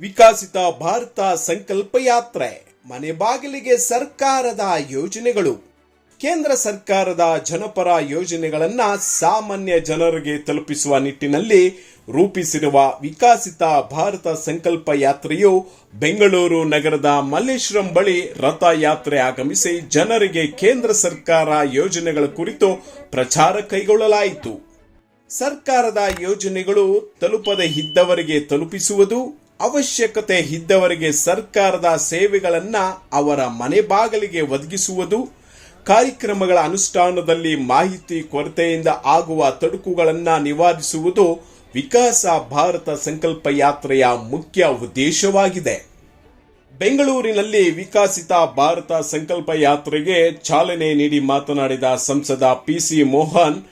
ವಿಕಸಿತ ಭಾರತ ಸಂಕಲ್ಪ ಯಾತ್ರೆ, ಮನೆ ಬಾಗಿಲಿಗೆ ಸರ್ಕಾರದ ಯೋಜನೆಗಳು. ಕೇಂದ್ರ ಸರ್ಕಾರದ ಜನಪರ ಯೋಜನೆಗಳನ್ನು ಸಾಮಾನ್ಯ ಜನರಿಗೆ ತಲುಪಿಸುವ ನಿಟ್ಟಿನಲ್ಲಿ ರೂಪಿಸಿರುವ ವಿಕಸಿತ ಭಾರತ ಸಂಕಲ್ಪ ಯಾತ್ರೆಯು ಬೆಂಗಳೂರು ನಗರದ ಮಲ್ಲೇಶ್ವರಂ ಬಳಿ ರಥಯಾತ್ರೆ ಆಗಮಿಸಿ ಜನರಿಗೆ ಕೇಂದ್ರ ಸರ್ಕಾರ ಯೋಜನೆಗಳ ಕುರಿತು ಪ್ರಚಾರ ಕೈಗೊಳ್ಳಲಾಯಿತು. ಸರ್ಕಾರದ ಯೋಜನೆಗಳು ತಲುಪದೇ ಇದ್ದವರಿಗೆ ತಲುಪಿಸುವುದು ಅವಶ್ಯಕತೆ ಇದ್ದವರಿಗೆ ಸರ್ಕಾರದ ಸೇವೆಗಳನ್ನ ಅವರ ಮನೆ ಬಾಗಿಲಿಗೆ ಒದಗಿಸುವುದು, ಕಾರ್ಯಕ್ರಮಗಳ ಅನುಷ್ಠಾನದಲ್ಲಿ ಮಾಹಿತಿ ಕೊರತೆಯಿಂದ ಆಗುವ ತೊಡಕುಗಳನ್ನು ನಿವಾರಿಸುವುದು ವಿಕಾಸ ಭಾರತ ಸಂಕಲ್ಪ ಯಾತ್ರೆಯ ಮುಖ್ಯ ಉದ್ದೇಶವಾಗಿದೆ. ಬೆಂಗಳೂರಿನಲ್ಲಿ ವಿಕಸಿತ ಭಾರತ ಸಂಕಲ್ಪ ಯಾತ್ರೆಗೆ ಚಾಲನೆ ನೀಡಿ ಮಾತನಾಡಿದ ಸಂಸದ ಪಿಸಿ ಮೋಹನ್,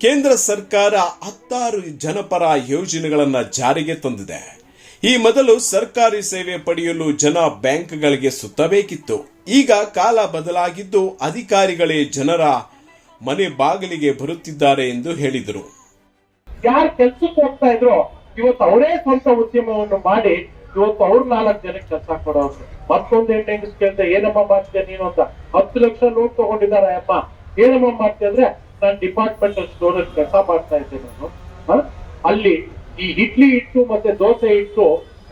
ಕೇಂದ್ರ ಸರ್ಕಾರ ಹತ್ತಾರು ಜನಪರ ಯೋಜನೆಗಳನ್ನು ಜಾರಿಗೆ ತಂದಿದೆ. ಈ ಮೊದಲು ಸರ್ಕಾರಿ ಸೇವೆ ಪಡೆಯಲು ಜನ ಬ್ಯಾಂಕ್ಗಳಿಗೆ ಸುತ್ತಬೇಕಿತ್ತು. ಈಗ ಕಾಲ ಬದಲಾಗಿದ್ದು ಅಧಿಕಾರಿಗಳೇ ಜನರ ಮನೆ ಬಾಗಿಲಿಗೆ ಬರುತ್ತಿದ್ದಾರೆ ಎಂದು ಹೇಳಿದರು. ಯಾರು ಕೆಲಸಕ್ಕೆ ಹೋಗ್ತಾ ಇದ್ರು, ಇವತ್ತು ಅವರೇ ಸ್ವಂತ ಉದ್ಯಮವನ್ನು ಮಾಡಿ ಇವತ್ತು ಅವ್ರ ನಾಲ್ಕು ಜನಕ್ಕೆ ಕೆಲಸ ಕೊಡೋರು ಮತ್ತೊಂದು ಹೆಣ್ಣು ಕೇಳ್ದೆ, ಏನಮ್ಮ ಮಾಡ್ತೀಯ ನೀನು ಅಂತ. ಹತ್ತು ಲಕ್ಷ ಲೋನ್ ತಗೊಂಡಿದ್ದಾರೆ ಅಮ್ಮ ಏನಮ್ಮ ಮಾಡ್ತೀಯ ಅಂದ್ರೆ, ನಾನು ಡಿಪಾರ್ಟ್ಮೆಂಟಲ್ ಸ್ಟೋರ್ ಅಲ್ಲಿ ಕೆಲಸ ಮಾಡ್ತಾ ಇದ್ದೆ ನಾನು. ಅಲ್ಲಿ ಈ ಇಡ್ಲಿ ಇಟ್ಟು ಮತ್ತೆ ದೋಸೆ ಇಟ್ಟು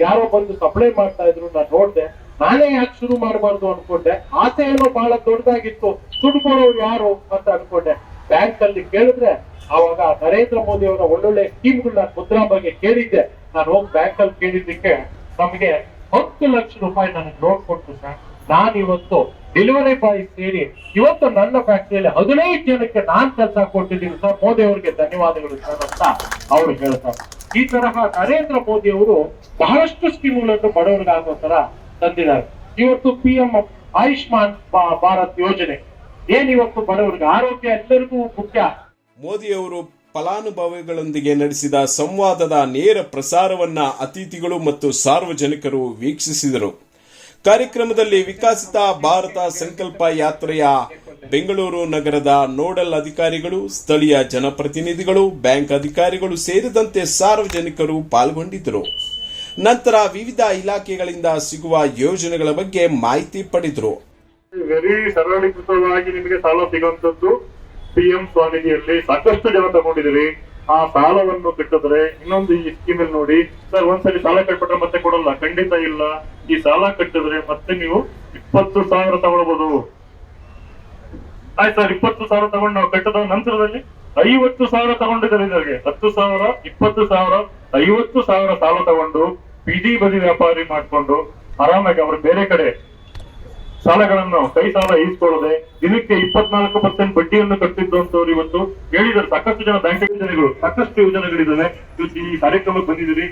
ಯಾರೋ ಬಂದು ಸಪ್ಲೈ ಮಾಡ್ತಾ ಇದ್ರು, ನಾನು ನೋಡ್ದೆ. ನಾನೇ ಯಾಕೆ ಶುರು ಮಾಡಬಾರ್ದು ಅನ್ಕೊಂಡೆ. ಆಸೆ ಏನೋ ಬಹಳ ದೊಡ್ಡದಾಗಿತ್ತು. ದುಡ್ಡು ಯಾರು ಅಂತ ಅನ್ಕೊಂಡೆ. ಬ್ಯಾಂಕ್ ಅಲ್ಲಿ ಕೇಳಿದ್ರೆ ಅವಾಗ ನರೇಂದ್ರ ಮೋದಿ ಅವರ ಒಳ್ಳೊಳ್ಳೆ ಸ್ಕೀಮ್ಗಳನ್ನ ಮುದ್ರಾ ಬಗ್ಗೆ ಕೇಳಿದ್ದೆ. ನಾನು ಹೋಗಿ ಬ್ಯಾಂಕ್ ಅಲ್ಲಿ ಕೇಳಿದ್ದಕ್ಕೆ ನಮಗೆ ಹತ್ತು ಲಕ್ಷ ರೂಪಾಯಿ ನನಗೆ ನೋಟ್ ಕೊಟ್ಟು ಸರ್. ನಾನು ಇವತ್ತು ಡೆಲಿವರಿ ಬಾಯ್ ಸೇರಿ ಇವತ್ತು ನನ್ನ ಫ್ಯಾಕ್ಟರಿಯಲ್ಲಿ ಹದಿನೈದು ಜನಕ್ಕೆ ನಾನ್ ಕೆಲಸ ಕೊಟ್ಟಿದ್ದೀನಿ ಸರ್. ಮೋದಿ ಅವರಿಗೆ ಧನ್ಯವಾದಗಳು ಸರ್ ಅಂತ ಅವರು ಹೇಳ್ತಾರೆ. ಈ ತರಹ ನರೇಂದ್ರ ಮೋದಿ ಅವರು ಬಹಳಷ್ಟು ಸ್ಕೀಮ್ಗಳನ್ನು ಬಡವರಿಗಾಗೋ ತರ ತಂದಿದ್ದಾರೆ. ಇವತ್ತು ಪಿ ಎಂ ಆಯುಷ್ಮಾನ್ ಭಾರತ್ ಯೋಜನೆ. ಏನ್ ಇವತ್ತು ಬಡವರಿಗೆ ಆರೋಗ್ಯ ಎಲ್ಲರಿಗೂ ಮುಖ್ಯ? ಮೋದಿ ಅವರು ಫಲಾನುಭವಿಗಳೊಂದಿಗೆ ನಡೆಸಿದ ಸಂವಾದದ ನೇರ ಪ್ರಸಾರವನ್ನ ಅತಿಥಿಗಳು ಮತ್ತು ಸಾರ್ವಜನಿಕರು ವೀಕ್ಷಿಸಿದರು. ಕಾರ್ಯಕ್ರಮದಲ್ಲಿ ವಿಕಸಿತ ಭಾರತ ಸಂಕಲ್ಪ ಯಾತ್ರೆಯ ಬೆಂಗಳೂರು ನಗರದ ನೋಡಲ್ ಅಧಿಕಾರಿಗಳು, ಸ್ಥಳೀಯ ಜನಪ್ರತಿನಿಧಿಗಳು, ಬ್ಯಾಂಕ್ ಅಧಿಕಾರಿಗಳು ಸೇರಿದಂತೆ ಸಾರ್ವಜನಿಕರು ಪಾಲ್ಗೊಂಡಿದ್ದರು. ನಂತರ ವಿವಿಧ ಇಲಾಖೆಗಳಿಂದ ಸಿಗುವ ಯೋಜನೆಗಳ ಬಗ್ಗೆ ಮಾಹಿತಿ ಪಡೆದರು. ವೆರಿ ಸರಳೀಕೃತವಾಗಿ ನಿಮಗೆ ಸಾಲ ಸಿಗುವಂತದ್ದು ಪಿಎಂ ಸ್ವಾನಿಧಿಯಲ್ಲಿ ಸಾಕಷ್ಟು ಜನ ತಗೊಂಡಿದ್ದೀರಿ. ಆ ಸಾಲವನ್ನು ಕಟ್ಟಿದ್ರೆ ಇನ್ನೊಂದು ಈ ಸ್ಕೀಮ್ ಅಲ್ಲಿ ನೋಡಿ, ಸರ್ ಒಂದ್ಸಲಿ ಸಾಲ ಕಟ್ಬಿಟ್ರೆ ಮತ್ತೆ ಕೊಡಲ್ಲ. ಖಂಡಿತ ಇಲ್ಲ. ಈ ಸಾಲ ಕಟ್ಟಿದ್ರೆ ಮತ್ತೆ ನೀವು ಇಪ್ಪತ್ತು ಸಾವಿರ ತಗೊಳ್ಬಹುದು ಆಯ್ತು ಸರ್ ಇಪ್ಪತ್ತು ಸಾವಿರ ತಗೊಂಡು ನಾವು ಕಟ್ಟದ ನಂತರದಲ್ಲಿ ಐವತ್ತು ಸಾವಿರ ತಗೊಂಡಿದ್ದಾರೆ ಇದರಿಗೆ ಹತ್ತು ಸಾವಿರ, ಇಪ್ಪತ್ತು ಸಾವಿರ, ಐವತ್ತು ಸಾವಿರ ಸಾಲ ತಗೊಂಡು ಬೀದಿ ಬದಿ ವ್ಯಾಪಾರಿ ಮಾಡ್ಕೊಂಡು ಆರಾಮಾಗಿ ಅವರು ಬೇರೆ ಕಡೆ ಸಾಲಗಳನ್ನು, ಕೈ ಸಾಲ ಈಸ್ಕೊಳ್ಳದೆ ದಿನಕ್ಕೆ ಇಪ್ಪತ್ನಾಲ್ಕು ಪರ್ಸೆಂಟ್ ಬಡ್ಡಿಯನ್ನು ಕಟ್ಟಿದ್ದು ಅಂತವ್ರು ಇವತ್ತು ಹೇಳಿದ್ದಾರೆ. ಸಾಕಷ್ಟು ಜನ ಬ್ಯಾಂಕ್ ಯೋಜನೆಗಳು ಸಾಕಷ್ಟು ಯೋಜನೆಗಳಿದ್ದಾವೆ ಇವತ್ತು ಈ ಕಾರ್ಯಕ್ರಮಕ್ಕೆ ಬಂದಿದ್ದೀರಿ.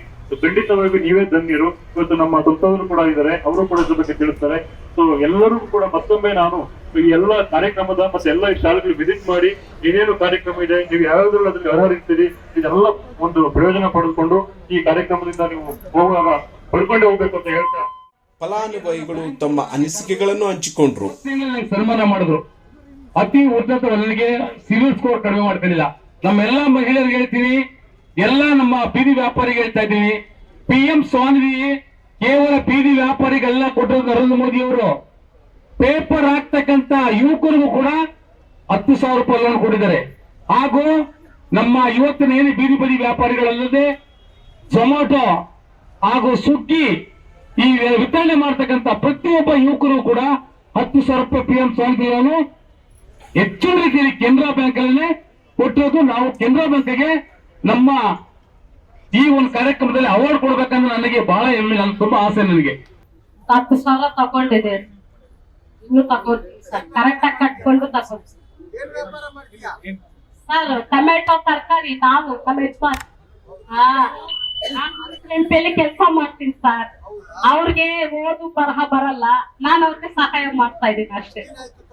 ಖಂಡಿತವಾಗಿ ನೀವೇ ಧನ್ಯರು. ಇವತ್ತು ನಮ್ಮ ಸಂಸದರು ಕೂಡ ಇದ್ದಾರೆ. ಅವರು ಕೂಡ ಇದ್ರ ಬಗ್ಗೆ ತಿಳಿಸ್ತಾರೆ ಸೊ, ಎಲ್ಲರೂ ಕೂಡ ಮತ್ತೊಮ್ಮೆ ನಾನು ಈ ಎಲ್ಲ ಕಾರ್ಯಕ್ರಮದ ಮತ್ತೆ ಎಲ್ಲ ಈ ಶಾಲೆಗಳು ವಿಸಿಟ್ ಮಾಡಿ ಏನೇನು ಕಾರ್ಯಕ್ರಮ ಇದೆ ನೀವು ಯಾವ್ಯಾವ್ದ್ರಲ್ಲಿ ಅದ್ರಲ್ಲಿ ವ್ಯವಹರಿಸ್ತೀರಿ ಇದೆಲ್ಲ ಒಂದು ಪ್ರಯೋಜನ ಪಡೆದುಕೊಂಡು ಈ ಕಾರ್ಯಕ್ರಮದಿಂದ ನೀವು ಹೋಗುವಾಗ ಪಡ್ಕೊಂಡೇ ಹೋಗ್ಬೇಕು ಅಂತ ಹೇಳ್ತಾ. ಫಲಾನುಭವಿಗಳು ತಮ್ಮ ಅನಿಸಿಕೆಗಳನ್ನು ಹಂಚಿಕೊಂಡ್ರು. ಸನ್ಮಾನ ಮಾಡಿದ್ರು. ಅತಿ ಉನ್ನತ ಅಲ್ಲಿಗೆ ಸಿವಿಲ್ ಸ್ಕೋರ್ ಕಡಿಮೆ ಮಾಡ್ಕೊಂಡಿಲ್ಲ. ನಮ್ಮೆಲ್ಲಾ ಮಹಿಳೆಯರಿಗೆ ಹೇಳ್ತೀನಿ ಎಲ್ಲ ನಮ್ಮ ಬೀದಿ ವ್ಯಾಪಾರಿಗೆ ಹೇಳ್ತಾ ಇದ್ದೀನಿ. ಪಿ ಎಂ ಸ್ವಾಮಿ ಕೇವಲ ಬೀದಿ ವ್ಯಾಪಾರಿಗೆಲ್ಲ ಕೊಟ್ಟರು ನರೇಂದ್ರ ಮೋದಿ ಅವರು ಪೇಪರ್ ಹಾಕ್ತಕ್ಕಂತ ಯುವಕರಿಗೂ ಕೂಡ ಹತ್ತು ಸಾವಿರ ರೂಪಾಯಿ ಲೋನ್ ಕೊಟ್ಟಿದ್ದಾರೆ. ಹಾಗೂ ನಮ್ಮ ಇವತ್ತಿನ ಏನು ಬೀದಿ ಬದಿ ವ್ಯಾಪಾರಿಗಳಲ್ಲದೆ ಝೊಮ್ಯಾಟೊ ಹಾಗೂ ಸುಗ್ಗಿ ಈ ವಿತರಣೆ ಮಾಡ್ತಕ್ಕಂಥ ಪ್ರತಿಯೊಬ್ಬ ಯುವಕರು ಕೂಡ ಹತ್ತು ಸಾವಿರ ರೂಪಾಯಿ ಪಿ ಎಂ ಲೋನು ಹೆಚ್ಚಿನ ರೀತಿಯಲ್ಲಿ ಕೆನರಾ ಬ್ಯಾಂಕ್ ಅಲ್ಲೇ ಕೊಟ್ಟಿರೋದು. ನಾವು ಕೆನರಾ ಬ್ಯಾಂಕ್ಗೆ ನಮ್ಮ ಈ ಒಂದು ಕಾರ್ಯಕ್ರಮದಲ್ಲಿ ಅವಾರ್ಡ್ ಕೊಡ್ಬೇಕಂದ್ರೆ ನನಗೆ ಬಹಳ ಹೆಮ್ಮೆ ನನ್ ತುಂಬಾ ಆಸೆ ನನಗೆ. ಹತ್ತು ಸಾವಿರ ತಗೊಂಡಿದೆ. ಇನ್ನು ತಗೊಂಡಿಲ್ಲ ಸರ್. ಕರೆಕ್ಟ್ ಆಗಿ ಕಟ್ಕೊಂಡು ಸರ್. ಟೊಮೆಟೊ ತರಕಾರಿ ನಾವು ಟೊಮೆಟೊ ಹಾ ನಾನು ಕೆಲಸ ಮಾಡ್ತೀನಿ ಸರ್. ಅವ್ರಿಗೆ ಓದು ಬರಹ ಬರಲ್ಲ. ನಾನು ಅವ್ರಿಗೆ ಸಹಾಯ ಮಾಡ್ತಾ ಇದ್ದೀನಿ ಅಷ್ಟೇ.